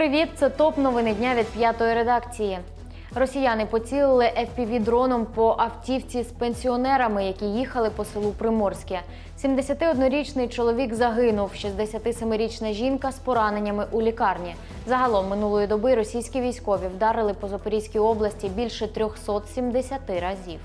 Привіт, це топ новини дня від п'ятої редакції. Росіяни поцілили fpv дроном по автівці з пенсіонерами, які їхали по селу Приморське. 71-річний чоловік загинув, 67-річна жінка з пораненнями у лікарні. Загалом минулої доби російські військові вдарили по Запорізькій області більше 370 разів.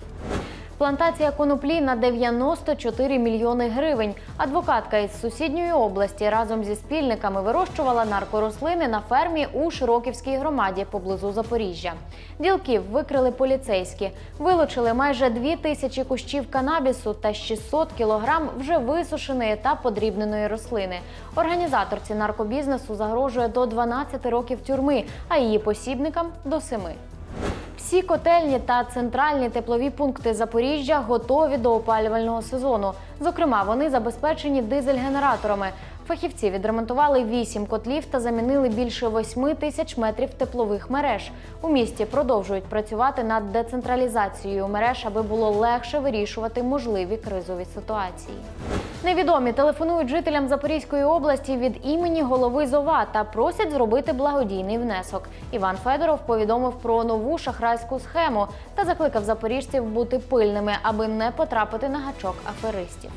Плантація коноплі на 94 мільйони гривень. Адвокатка із сусідньої області разом зі спільниками вирощувала наркорослини на фермі у Широківській громаді поблизу Запоріжжя. Ділків викрили поліцейські, вилучили майже 2 тисячі кущів канабісу та 600 кілограм вже висушеної та подрібненої рослини. Організаторці наркобізнесу загрожує до 12 років тюрми, а її посібникам до 7. Всі котельні та центральні теплові пункти Запоріжжя готові до опалювального сезону. Зокрема, вони забезпечені дизель-генераторами. Фахівці відремонтували 8 котлів та замінили більше 8 тисяч метрів теплових мереж. У місті продовжують працювати над децентралізацією мереж, аби було легше вирішувати можливі кризові ситуації. Невідомі телефонують жителям Запорізької області від імені голови ЗОВА та просять зробити благодійний внесок. Іван Федоров повідомив про нову шахрайську схему та закликав запоріжців бути пильними, аби не потрапити на гачок аферистів.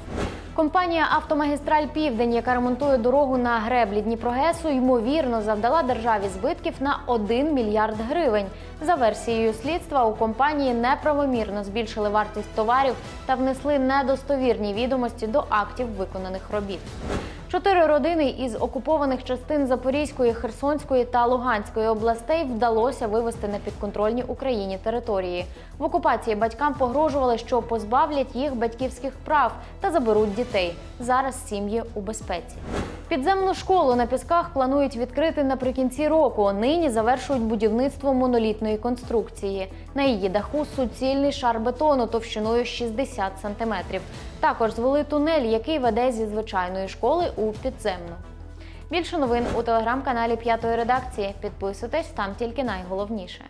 Компанія Автомагістраль Південь, яка ремонтує дорогу на греблі Дніпрогесу, ймовірно завдала державі збитків на 1 мільярд гривень. За версією слідства у компанії неправомірно збільшили вартість товарів та внесли недостовірні відомості до актів виконаних робіт. Чотири родини із окупованих частин Запорізької, Херсонської та Луганської областей вдалося вивести на підконтрольні Україні території. В окупації батькам погрожували, що позбавлять їх батьківських прав та заберуть дітей. Зараз сім'ї у безпеці. Підземну школу на пісках планують відкрити наприкінці року. Нині завершують будівництво монолітної конструкції. На її даху суцільний шар бетону товщиною 60 сантиметрів. Також звели тунель, який веде зі звичайної школи у підземну. Більше новин у телеграм-каналі П'ятої редакції. Підписуйтесь там тільки найголовніше.